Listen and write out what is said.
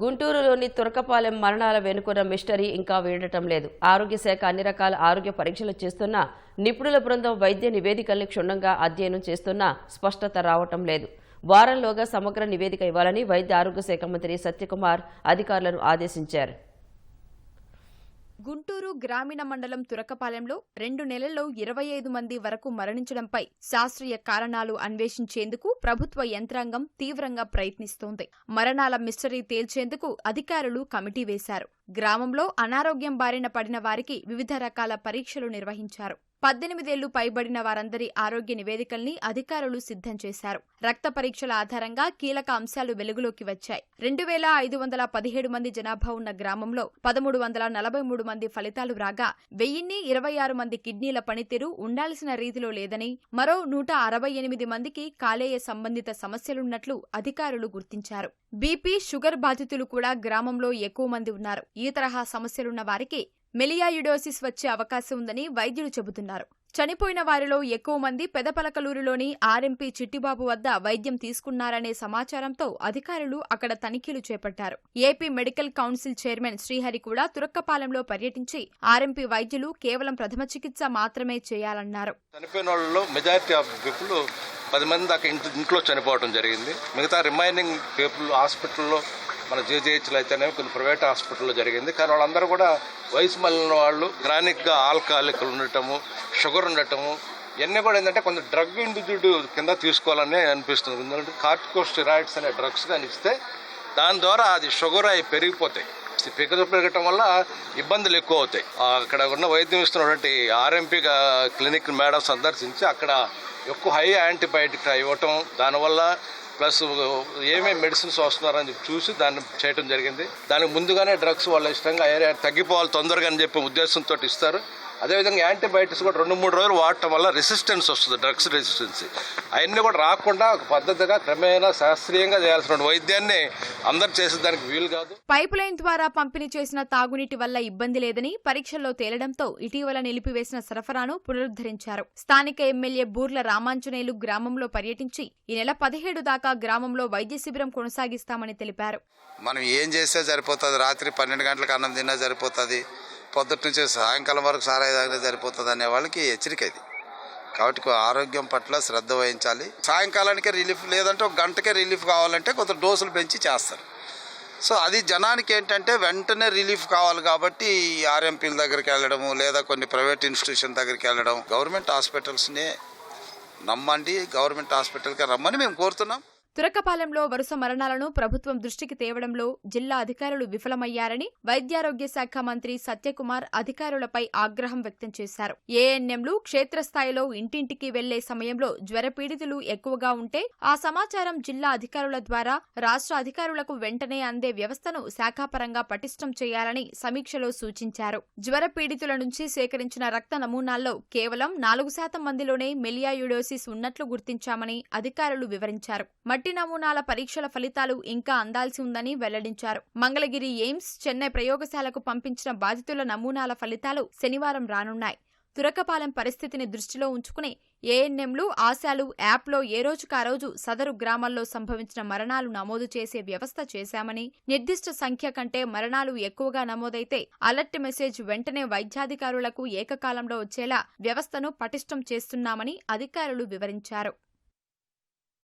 గుంటూరులోని తురకపాలెం మరణాల వెనుకున్న మిస్టరీ ఇంకా వీడటం లేదు. ఆరోగ్య శాఖ అన్ని రకాల ఆరోగ్య పరీక్షలు చేస్తున్న నిపుణుల బృందం వైద్య నివేదికల్ని క్షుణ్ణంగా అధ్యయనం చేస్తున్నా స్పష్టత రావటం లేదు. వారంలోగా సమగ్ర నివేదిక ఇవ్వాలని వైద్య ఆరోగ్య శాఖ మంత్రి సత్యకుమార్ అధికారులను ఆదేశించారు. గుంటూరు గ్రామీణ మండలం తురకపాలెంలో రెండు నెలల్లో ఇరవై ఐదు మంది వరకు మరణించడంపై శాస్త్రీయ కారణాలు అన్వేషించేందుకు ప్రభుత్వ యంత్రాంగం తీవ్రంగా ప్రయత్నిస్తోంది. మరణాల మిస్టరీ తేల్చేందుకు అధికారులు కమిటీ వేశారు. గ్రామంలో అనారోగ్యం బారిన పడిన వారికి వివిధ రకాల పరీక్షలు నిర్వహించారు. పద్దెనిమిదేళ్ళు పైబడిన వారందరి ఆరోగ్య నివేదికల్ని అధికారులు సిద్ధం చేశారు. రక్త పరీక్షల ఆధారంగా కీలక అంశాలు వెలుగులోకి వచ్చాయి. రెండు వేల ఐదు వందల పదిహేడు మంది జనాభా ఉన్న గ్రామంలో పదమూడు వందల నలభై మూడు మంది ఫలితాలు రాగా వెయ్యిన్ని ఇరవై ఆరు మంది కిడ్నీల పనితీరు ఉండాల్సిన రీతిలో లేదని మరో నూట అరవై ఎనిమిది మందికి కాలేయ సంబంధిత సమస్యలున్నట్లు అధికారులు గుర్తించారు. బీపీ షుగర్ బాధితులు కూడా గ్రామంలో ఎక్కువ మంది ఉన్నారు. ఈ తరహా సమస్యలున్న వారికి మెలియాయుడోసిస్ వచ్చే అవకాశం ఉందని వైద్యులు చెబుతున్నారు. చనిపోయిన వారిలో ఎక్కువ మంది పెదపలకలూరులోని ఆర్ఎంపీ చిట్టిబాబు వద్ద వైద్యం తీసుకున్నారనే సమాచారంతో అధికారులు అక్కడ తనిఖీలు చేపట్టారు. AP medical council chairman Srihari కూడా తురక్కపాలెంలో పర్యటించి ఆర్ఎంపీ వైద్యులు కేవలం ప్రథమ చికిత్స మాత్రమే చేయాలన్నారు. చనిపోయిన వాళ్ళలో మెజారిటీ ఆఫ్ పీపుల్ పది మంది దాకా ఇంట్లో చనిపోవడం జరిగింది. మిగతా రిమైనింగ్ పీపుల్ హాస్పిటల్లో మన జేజేహెచ్లో అయితేనే కొన్ని ప్రైవేట్ హాస్పిటల్లో జరిగింది. కానీ వాళ్ళందరూ కూడా వయసు మళ్ళిన వాళ్ళు క్రానిక్గా ఆల్కహాలిక్లు ఉండటము షుగర్ ఉండటము ఇవన్నీ కూడా ఏంటంటే కొంచెం డ్రగ్ ఇండివిజుడ్ కింద తీసుకోవాలని అనిపిస్తుంది. ఎందుకంటే కార్టికోస్టిరాయిడ్స్ అనే డ్రగ్స్ కానీ ఇస్తే దాని ద్వారా అది షుగర్ అవి పెరిగిపోతాయి. పెగదు పెరగటం వల్ల ఇబ్బందులు ఎక్కువ అవుతాయి. అక్కడ ఉన్న వైద్యం ఇస్తున్నటువంటి ఆర్ఎంపీ క్లినిక్ మేడం సందర్శించి అక్కడ ఎక్కువ హై యాంటీబయాటిక్ ఇవ్వటం దానివల్ల ప్లస్ ఏమేమి మెడిసిన్స్ వస్తున్నారని చెప్పి చూసి దాన్ని చేయడం జరిగింది. దానికి ముందుగానే డ్రగ్స్ వాళ్ళ ఇష్టంగా ఏరియా తగ్గిపోవాలి తొందరగా అని చెప్పి ఉద్దేశంతో ఇస్తారు. అదేవిధంగా యాంటీబయాటిక్స్ కూడా రెండు మూడు రోజులు వాడటం వల్ల రెసిస్టెన్స్ వస్తుంది డ్రగ్స్ రెసిస్టెన్సీ. అవన్నీ కూడా రాకుండా ఒక పద్ధతిగా క్రమేణా శాస్త్రీయంగా చేయాల్సిన వైద్యాన్ని అందరు చేసేదానికి వీలు కాదు. పైప్ లైన్ ద్వారా పంపిణీ చేసిన తాగునీటి వల్ల ఇబ్బంది లేదని పరీక్షల్లో తేలడంతో ఇటీవల నిలిపివేసిన సరఫరాను పునరుద్ధరించారు. స్థానిక ఎమ్మెల్యే బూర్ల రామాంజనేయులు గ్రామంలో పర్యటించి ఈ నెల పదిహేడు దాకా గ్రామంలో వైద్య శిబిరం కొనసాగిస్తామని తెలిపారు. మనం ఏం చేస్తే సరిపోతుంది? రాత్రి పన్నెండు గంటలకు అన్నం తిన్నా సరిపోతుంది. పొద్దుట నుంచి సాయంకాలం వరకు సారాయి తాగినా సరిపోతుంది అనే వాళ్ళకి హెచ్చరిక ఇది. కాబట్టి ఆరోగ్యం పట్ల శ్రద్ధ వహించాలి. సాయంకాలానికే రిలీఫ్ లేదంటే ఒక గంటకే రిలీఫ్ కావాలంటే కొంత డోసులు పెంచి చేస్తారు. సో అది జనానికి ఏంటంటే వెంటనే రిలీఫ్ కావాలి కాబట్టి ఆర్ఎంపీల దగ్గరికి వెళ్ళడము లేదా కొన్ని ప్రైవేట్ ఇన్స్టిట్యూషన్ దగ్గరికి వెళ్ళడం గవర్నమెంట్ హాస్పిటల్స్నే నమ్మండి గవర్నమెంట్ హాస్పిటల్కి రమ్మని మేము కోరుతున్నాం. తురకపాలెంలో వరుస మరణాలను ప్రభుత్వం దృష్టికి తేవడంలో జిల్లా అధికారులు విఫలమయ్యారని వైద్యారోగ్య శాఖ మంత్రి సత్యకుమార్ అధికారులపై ఆగ్రహం వ్యక్తం చేశారు. ఏఎన్ఎంలు క్షేత్రస్థాయిలో ఇంటింటికి వెళ్ళే సమయంలో జ్వరపీడితులు ఎక్కువగా ఉంటే ఆ సమాచారం జిల్లా అధికారుల ద్వారా రాష్ట్ర అధికారులకు వెంటనే అందే వ్యవస్థను శాఖాపరంగా పటిష్టం చేయాలని సమీక్షలో సూచించారు. జ్వరపీడితుల నుంచి సేకరించిన రక్త నమూనాల్లో కేవలం నాలుగు శాతం మందిలోనే మెలియాయుడోసిస్ ఉన్నట్లు గుర్తించామని అధికారులు వివరించారు. మట్టి నమూనాల పరీక్షల ఫలితాలు ఇంకా అందాల్సి ఉందని వెల్లడించారు. మంగళగిరి ఎయిమ్స్ చెన్నై ప్రయోగశాలకు పంపించిన బాధితుల నమూనాల ఫలితాలు శనివారం రానున్నాయి. తురకపాలెం పరిస్థితిని దృష్టిలో ఉంచుకుని ఏఎన్ఎంలు ఆశాలు యాప్లో ఏ రోజుకా రోజు సదరు గ్రామాల్లో సంభవించిన మరణాలు నమోదు చేసే వ్యవస్థ చేశామని నిర్దిష్ట సంఖ్య కంటే మరణాలు ఎక్కువగా నమోదైతే అలర్ట్ మెసేజ్ వెంటనే వైద్యాధికారులకు ఏకకాలంలో వచ్చేలా వ్యవస్థను పటిష్టం చేస్తున్నామని అధికారులు వివరించారు.